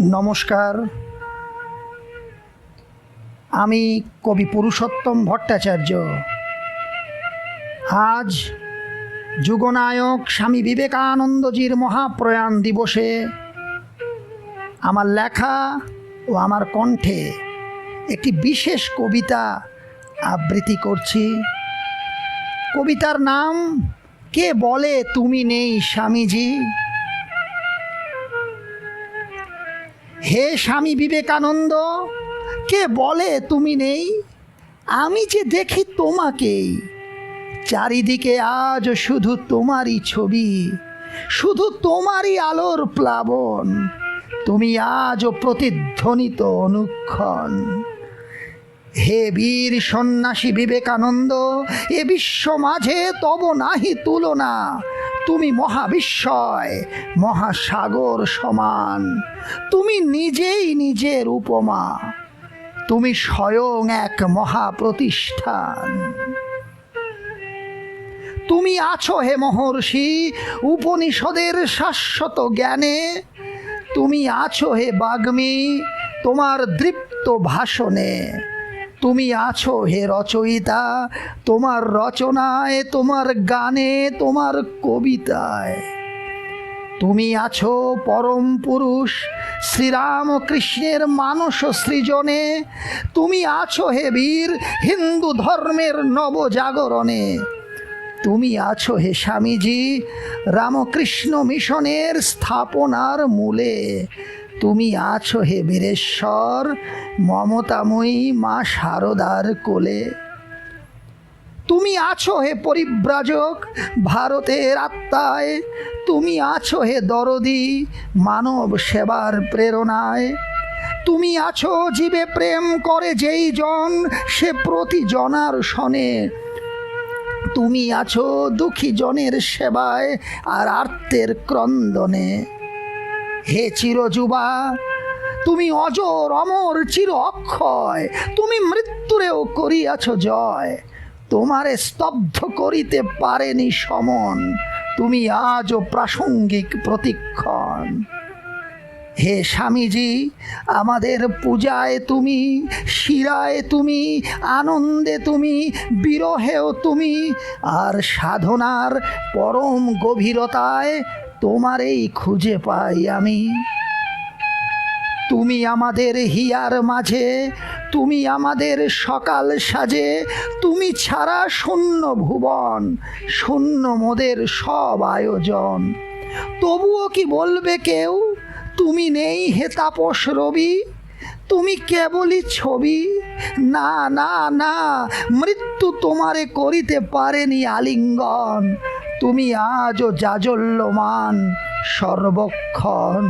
নমস্কার। আমি কবি পুরুষোত্তম ভট্টাচার্য। আজ যুগনায়ক স্বামী বিবেকানন্দজির মহাপ্রয়াণ দিবসে আমার লেখা ও আমার কণ্ঠে একটি বিশেষ কবিতা আবৃত্তি করছি। কবিতার নাম, কে বলে তুমি নেই স্বামীজি? হে স্বামী বিবেকানন্দ, কে বলে তুমি নেই? আমি যে দেখি তোমাকেই। চারিদিকে আজ শুধু তোমারই ছবি, শুধু তোমারই আলোর প্লাবন। তুমি আজও প্রতিধ্বনিত অনুক্ষণ। হে বীর সন্ন্যাসী বিবেকানন্দ, এ বিশ্ব মাঝে তব নাহি তুলনা। তুমি মহাবিস্ময়, মহাসাগর সমান। তুমি নিজেই নিজের উপমা। তুমি স্বয়ং এক মহাপ্রতিষ্ঠান। তুমি আছো হে মহর্ষি উপনিষদের শাশ্বত জ্ঞানে। তুমি আছো হে বাগ্মী তোমার দৃপ্ত ভাষণে। তুমি আছো হে রচয়িতা, তোমার রচনায়, তোমার গানে, তোমার কবিতায়। তুমি আছো পরম পুরুষ শ্রীরামকৃষ্ণের মানস সৃজনে। তুমি আছো হে বীর, হিন্দু ধর্মের নবজাগরণে। তুমি আছো হে স্বামীজি, রামকৃষ্ণ মিশনের স্থাপনার মূলে। তুমি আছো হে বীরেশ্বর, মমতাময়ী মা শারদার কোলে। তুমি আছো হে পরিব্রাজক ভারতের আত্মায়, তুমি আছো হে দরদি মানব সেবার প্রেরণায়। তুমি আছো জীবে প্রেম করে যেই জন, সে প্রতি জনার শনে তুমি আছো দুঃখী জনের সেবায় আর আর্তের ক্রন্দনে। হে চিরযুবা, তুমি অজর, অমর, চির অক্ষয়, তুমি মৃত্যুরেও করিয়াছ জয়। তোমারে স্তব্ধ করিতে পারেনি সমন, তুমি আজও প্রাসঙ্গিক প্রতিক্ষণ। হে স্বামীজি, আমাদের পূজায় তুমি, শিরায় তুমি, আনন্দে তুমি, বিরহেও তুমি, আর সাধনার পরম গভীরতায় তোমারেই খুঁজে পাই আমি। তুমি আমাদের হিয়ার মাঝে, তুমি আমাদের সকাল সাজে, তুমি ছাড়া শূন্য ভুবন, শূন্য মোদের সব আয়োজন। তবুও কি বলবে কেউ, তুমি নেই হে তাপস রবি, তুমি কেবলই ছবি? না না না, মৃত্যু তোমারে করিতে পারেনি আলিঙ্গন। তুমি আজও জাজল্যমান সর্বক্ষণ।